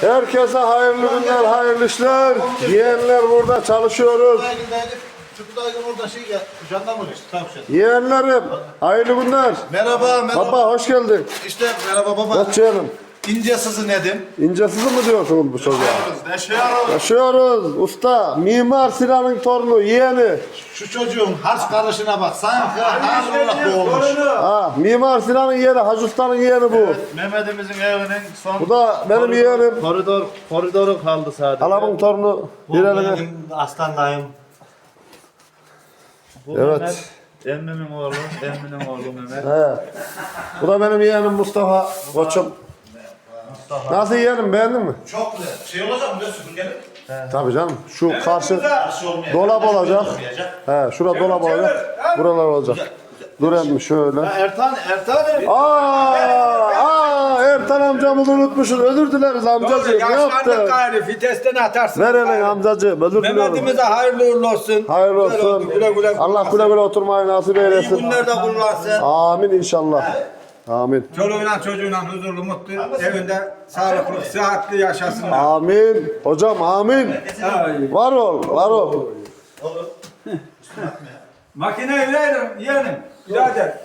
Herkese hayırlı günler, hayırlı işler. Yeğenler burada çalışıyoruz. Yeğenlerim, hayırlı günler. Merhaba, merhaba. Baba hoş geldin. İşte merhaba baba. Hoş geldin. İnce sızı nedim? İncesiz mi diyorsunuz bu çocuğa? Yaşıyoruz. Yaşıyoruz. Usta, Mimar Sinan'ın torunu, yeğeni. Şu çocuğun harç karışına bak. Sanki Harun'la doğmuş. Ha, Mimar Sinan'ın yeğeni, Hacı Usta'nın yeğeni bu. Mehmet'imizin evinin son Bu da benim yeğenim. koridor koridoru kaldı sadece. Halamın torunu. Bir eline. Aslan dayım. Bu Evet. Mehmet, emmimin oğlu, emminin oğlu Mehmet. He. Bu da benim yeğenim Mustafa. Koçum. Nasıl yeğenim beğendin mi? Çok güzel. Şey olacak mı? Ne süpürgelik? Tabii canım. Şu karşı Nasıl olmayacak? dolap Nasıl olacak. olmayacak? He, şurada dolap olacak. Buralar olacak. Dur emmi şöyle. Ertan, Ertan. Aa, aa, Ertan amcamızı unutmuşuz. Özür dileriz amcacığım. Ne Yaşlandık yaptın? gari vitesten atarsın. Ver elin amcacığım. Özür diliyorum. Mehmet'imize hayırlı uğurlu olsun. Hayırlı Güzel olsun. Güle güle. Allah güle güle oturmayı nasip İyi eylesin. günlerde kullansın. Amin inşallah. Amin. Çoluğuyla çocuğuyla huzurlu mutlu evinde sağlıklı sıhhatli yaşasınlar. Amin. Hocam amin. Var ol, var ol. Makine evleydim yeğenim. Birader.